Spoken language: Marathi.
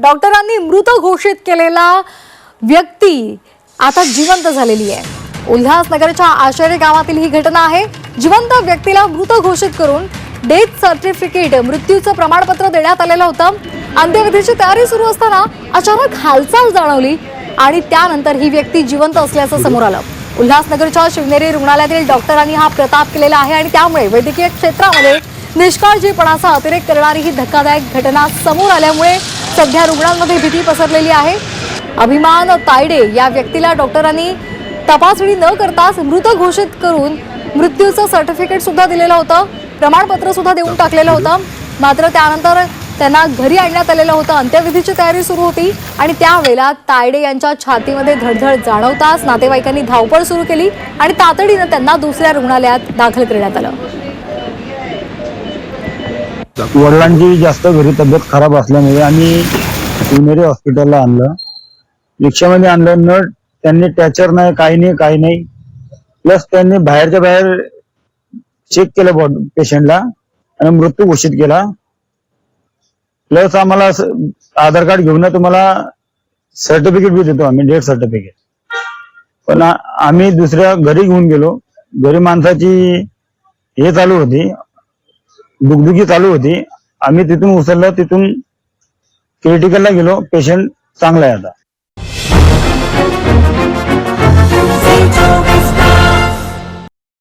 डॉक्टरांनी मृत घोषित केलेला व्यक्ती आता जिवंत झालेली आहे. उल्हासनगरच्या आश्चर्य गावातील ही घटना आहे. जिवंत व्यक्तीला मृत घोषित करून डेथ सर्टिफिकेट मृत्यूचं प्रमाणपत्र देण्यात आलेलं होतं. अंत्यविधीची तयारी सुरू असताना अचानक हालचाल जाणवली आणि त्यानंतर ही व्यक्ती जिवंत असल्याचं समोर आलं. उल्हासनगरच्या शिवनेरी रुग्णालयातील डॉक्टरांनी हा प्रताप केलेला आहे आणि त्यामुळे वैद्यकीय क्षेत्रामध्ये निष्काळजीपणाचा अतिरेक करणारी ही धक्कादायक घटना समोर आल्यामुळे सध्या रुग्णांमध्ये भीती पसरलेली आहे. अभिमान तायडे या व्यक्तीला डॉक्टरांनी तपासणी न करताच मृत घोषित करून मृत्यूचं सर्टिफिकेट सुद्धा दिलेलं होतं. प्रमाणपत्र सुद्धा देऊन टाकलेलं होतं. मात्र त्यानंतर त्यांना घरी आणण्यात आलेलं होतं. अंत्यविधीची तयारी सुरू होती आणि त्यावेळेला तायडे यांच्या छातीमध्ये धडधड जाणवताच नातेवाईकांनी धावपळ सुरू केली आणि तातडीनं त्यांना दुसऱ्या रुग्णालयात दाखल करण्यात आलं. वडिलांची जास्त घरी तब्येत खराब असल्यामुळे आम्ही शिवनेरी हॉस्पिटलला आणलं. रिक्षामध्ये आणलं न त्यांनी टॅचर नाही काही नाही काही नाही. प्लस त्यांनी बाहेरच्या बाहेर चेक केलं बॉड पेशंटला आणि मृत्यू घोषित केला. प्लस आम्हाला आधार कार्ड घेऊन तुम्हाला सर्टिफिकेट बी देतो आम्ही डेथ सर्टिफिकेट. पण आम्ही दुसऱ्या घरी घेऊन गेलो. घरी माणसाची हे चालू होती. दुगदुगी चालू होती. आम्ही तिथून उचललं तिथून क्रिटिकलला गेलो. पेशंट चांगला आहे आता.